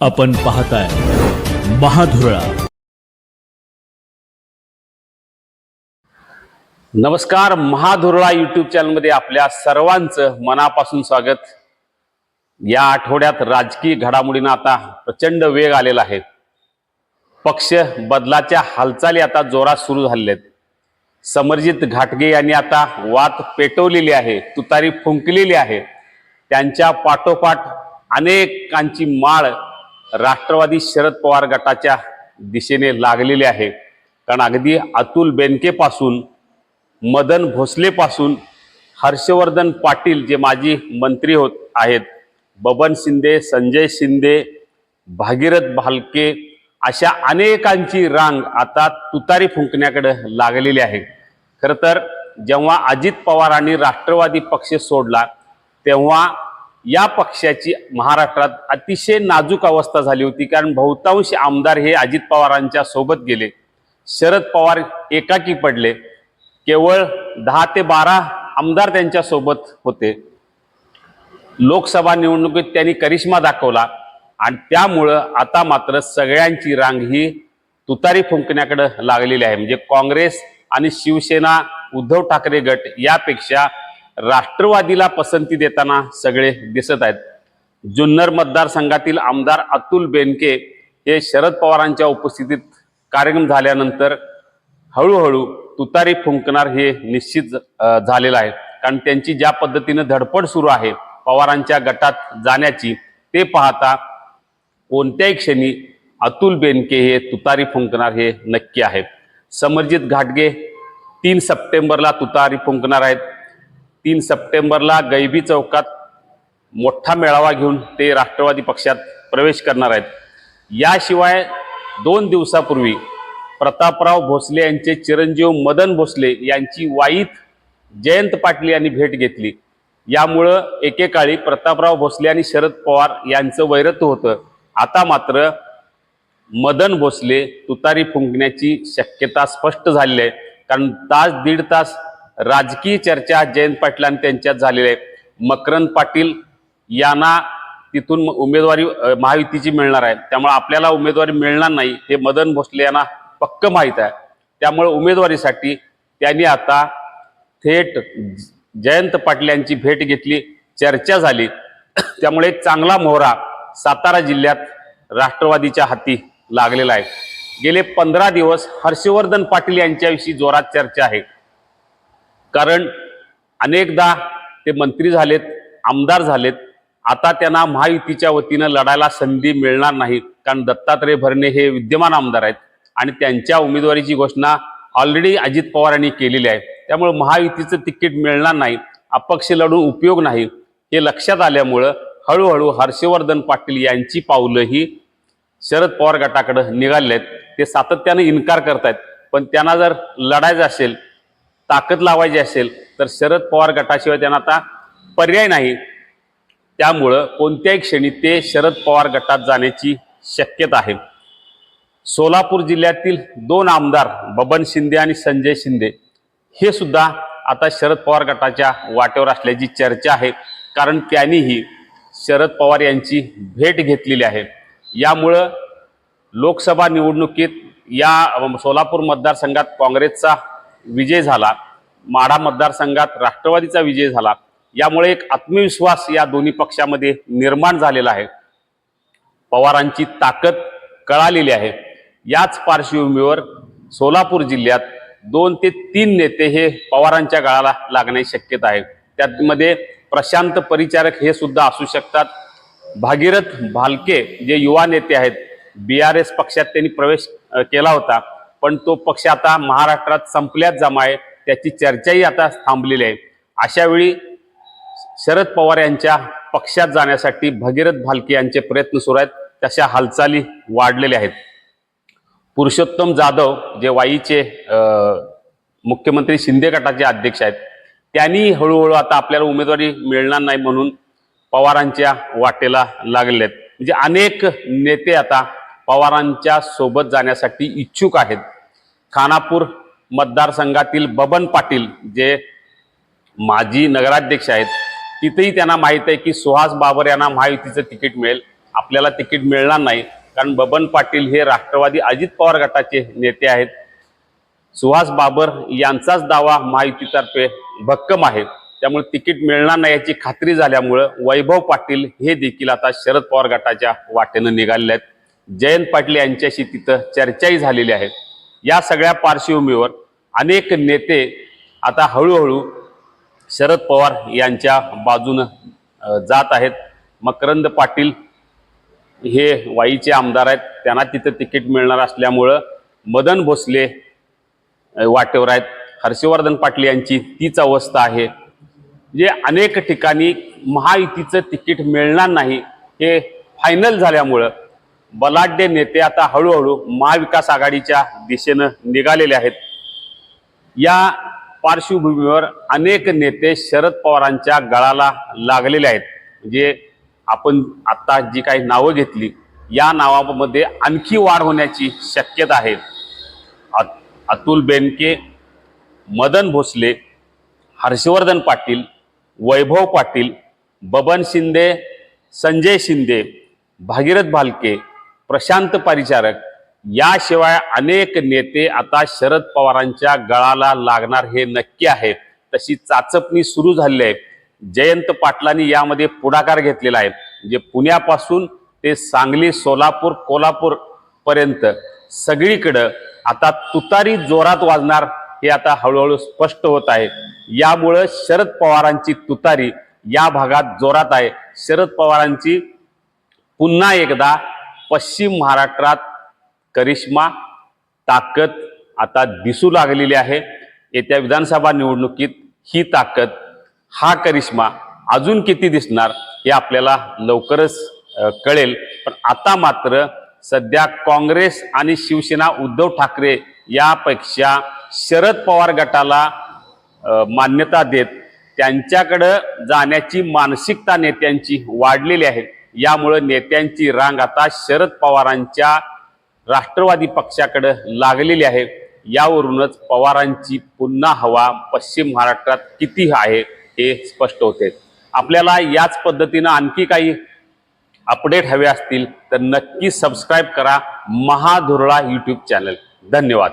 आपण पाहताय महाधुरळा. नमस्कार महाधुरळा युट्यूब चॅनलमध्ये आपल्या सर्वांचं मनापासून स्वागत. या आठवड्यात राजकीय घडामोडींना आता प्रचंड वेग आलेला आहे. पक्ष बदलाच्या हालचाली आता जोरात सुरू झालेल्या आहेत समरजित घाटगे यांनी आता वात पेटवलेली आहे तुतारी फुंकलेली आहे. त्यांच्या पाठोपाठ अनेकांची माळ राष्ट्रवादी शरद पवार गटाच्या दिशेने लागलेले आहे. कारण अगदी अतुल बेनकेपासून मदन भोसलेपासून हर्षवर्धन पाटील जे माजी मंत्री होत आहेत बबन शिंदे संजय शिंदे भागीरथ भालके अशा अनेकांची रांग आता तुतारी फुंकण्याकडे लागलेली आहे. खरं तर जेव्हा अजित पवारांनी राष्ट्रवादी पक्ष सोडला तेव्हा या पक्षाची महाराष्ट्रात अतिशय नाजूक अवस्था झाली होती कारण बहुतांश आमदार हे अजित पवारांच्या सोबत गेले. शरद पवार एकाकी पडले. केवळ दहा ते बारा आमदार त्यांच्यासोबत होते. लोकसभा निवडणुकीत त्यांनी करिश्मा दाखवला आणि त्यामुळं आता मात्र सगळ्यांची रांग ही तुतारी फुंकण्याकडे लागलेली आहे. म्हणजे काँग्रेस आणि शिवसेना उद्धव ठाकरे गट यापेक्षा राष्ट्रवादीला पसंती देताना सगळे दिसत आहेत. जुन्नर मतदारसंघातील आमदार अतुल बेनके हे शरद पवारांच्या उपस्थितीत कार्यक्रम झाल्यानंतर हळूहळू तुतारी फुंकणार हे निश्चित झालेलं आहे. कारण त्यांची ज्या पद्धतीनं धडपड सुरू आहे पवारांच्या गटात जाण्याची ते पाहता कोणत्याही क्षणी अतुल बेनके हे तुतारी फुंकणार हे नक्की आहे. समरजित घाटगे तीन सप्टेंबरला तुतारी फुंकणार आहेत. तीन सप्टेंबरला गैबी चौकात मोठा मेळावा घेऊन ते राष्ट्रवादी पक्षात प्रवेश करणार आहेत. याशिवाय दोन दिवसापूर्वी प्रतापराव भोसले यांचे चिरंजीव मदन भोसले यांची वाईत जयंत पाटील यांनी भेट घेतली. यामुळं एकेकाळी प्रतापराव भोसले आणि शरद पवार यांचं वैरत्व होतं. आता मात्र मदन भोसले तुतारी फुंकण्याची शक्यता स्पष्ट झालेली आहे. कारण तास दीड तास राजकीय चर्चा जयंत पाटील आणि त्यांच्यात झालेली आहे. मकरंद पाटील यांना तिथून उमेदवारी महायुतीची मिळणार आहे. त्यामुळे आपल्याला उमेदवारी मिळणार नाही हे मदन भोसले यांना पक्क माहीत आहे. त्यामुळे उमेदवारीसाठी त्यांनी आता थेट जयंत पाटील यांची भेट घेतली चर्चा झाली. त्यामुळे एक चांगला मोहरा सातारा जिल्ह्यात राष्ट्रवादीच्या हाती लागलेला आहे. गेले पंधरा दिवस हर्षवर्धन पाटील यांच्याविषयी जोरात चर्चा आहे. कारण अनेकदा ते मंत्री झालेत आमदार झालेत. आता त्यांना महायुतीच्या वतीनं लढायला संधी मिळणार नाही. कारण दत्तात्रय भरणे हे विद्यमान आमदार आहेत आणि त्यांच्या उमेदवारीची घोषणा ऑलरेडी अजित पवार यांनी केलेली आहे. त्यामुळे महायुतीचं तिकीट मिळणार नाही. अपक्ष लढून उपयोग नाही. हे लक्षात आल्यामुळं हळूहळू हर्षवर्धन पाटील यांची पावलंही शरद पवार गटाकडे निघाले आहेत ते सातत्यानं इन्कार करतायत. पण त्यांना जर लढायचं असेल ताकद लावायची असेल तर शरद पवार गटाशिवाय त्यांना आता पर्याय नाही. त्यामुळं कोणत्याही क्षणी ते शरद पवार गटात जाण्याची शक्यता आहे. सोलापूर जिल्ह्यातील दोन आमदार बबन शिंदे आणि संजय शिंदे हे सुद्धा आता शरद पवार गटाच्या वाटेवर असल्याची चर्चा आहे. कारण त्यांनीही शरद पवार यांची भेट घेतलेली आहे. यामुळं लोकसभा निवडणुकीत या सोलापूर मतदारसंघात काँग्रेसचा विजय झाला. माढा मतदारसंघात राष्ट्रवादीचा विजय झाला. यामुळे एक आत्मविश्वास या दोन्ही पक्षामध्ये निर्माण झालेला आहे. पवारांची ताकद कळालेली आहे. याच पार्श्वभूमीवर सोलापूर जिल्ह्यात दोन ते तीन नेते हे पवारांच्या गळाला लागण्याची शक्यता आहे. त्यामध्ये प्रशांत परिचारक हे सुद्धा असू शकतात. भागीरथ भालके जे युवा नेते आहेत बी आर एस पक्षात त्यांनी प्रवेश केला होता. पण तो पक्ष आता महाराष्ट्रात संपल्यात जमा आहे त्याची चर्चाही आता थांबलेली आहे. अशा वेळी शरद पवार यांच्या पक्षात जाण्यासाठी भगीरथ भालके यांचे प्रयत्न सुरू आहेत. तशा हालचाली वाढलेल्या आहेत. पुरुषोत्तम जाधव जे वाईचे मुख्यमंत्री शिंदे गटाचे अध्यक्ष आहेत त्यांनी हळूहळू आता आपल्याला उमेदवारी मिळणार नाही म्हणून पवारांच्या वाटेला लागलेले आहेत. म्हणजे अनेक नेते आता पवारांच्या सोबत जाण्यासाठी इच्छुक आहेत. खानापूर मतदारसंघातील बबन पाटील जे माजी नगराध्यक्ष आहेत तिथेही त्यांना माहीत आहे की सुहास बाबर यांना महायुतीचं तिकीट मिळेल. आपल्याला तिकीट मिळणार नाही कारण बबन पाटील हे राष्ट्रवादी अजित पवार गटाचे नेते आहेत. सुहास बाबर यांचाच दावा महायुतीतर्फे भक्कम आहे. त्यामुळे तिकीट मिळणार नाही याची खात्री झाल्यामुळं वैभव पाटील हे देखील आता शरद पवार गटाच्या वाटेनं निघालेले आहेत. जयंत पाटील यांच्याशी तिथं चर्चाही झालेली आहे. या सगळ्या पार्श्वभूमीवर अनेक नेते आता हळूहळू शरद पवार यांच्या बाजूनं जात आहेत. मकरंद पाटील हे वाईचे आमदार आहेत. त्यांना तिथं तिकीट मिळणार असल्यामुळं मदन भोसले वाटेवर आहेत. हर्षवर्धन पाटील यांची तीच अवस्था आहे. जे अनेक ठिकाणी महायुतीचं तिकीट मिळणार नाही हे फायनल झाल्यामुळं बलाढ्य नेते आता हळूहळू महाविकास आघाडीच्या दिशेनं निघालेले आहेत. या पार्श्वभूमीवर अनेक नेते शरद पवारांच्या गळाला लागलेले आहेत. म्हणजे आपण आत्ता जी काही नावं घेतली या नावामध्ये आणखी वाढ होण्याची शक्यता आहे. अतुल बेनके मदन भोसले हर्षवर्धन पाटील वैभव पाटील बबन शिंदे संजय शिंदे भागीरथ भालके प्रशांत परिचारक. याशिवाय अनेक नेते आता शरद पवारांच्या गळाला लागणार हे नक्की आहे तशी चाचपणी सुरू झालेली आहे. जयंत पाटलांनी यामध्ये पुढाकार घेतलेला आहे. म्हणजे पुण्यापासून ते सांगली सोलापूर कोल्हापूर पर्यंत सगळीकडं आता तुतारी जोरात वाजणार हे आता हळूहळू स्पष्ट होत आहे. यामुळं शरद पवारांची तुतारी या भागात जोरात आहे. शरद पवारांची पुन्हा एकदा पश्चिम महाराष्ट्रात करिश्मा ताकद आता दिसू लागलेली आहे. येत्या विधानसभा निवडणुकीत ही ताकद हा करिश्मा अजून किती दिसणार हे आपल्याला लवकरच कळेल. पण आता मात्र सध्या काँग्रेस आणि शिवसेना उद्धव ठाकरे यापेक्षा शरद पवार गटाला मान्यता देत त्यांच्याकडं जाण्याची मानसिकता नेत्यांची वाढलेली आहे. यामुळं नेत्यांची रांग आता शरद पवारांच्या राष्ट्रवादी पक्षाकडे लागलेली आहे. यावरूनच पवारांची पुन्हा हवा पश्चिम महाराष्ट्रात किती आहे हे स्पष्ट होते. आपल्याला याच पद्धतीनं आणखी काही अपडेट हवे असतील तर नक्की सबस्क्राईब करा महाधुरळा यूट्यूब चॅनल धन्यवाद.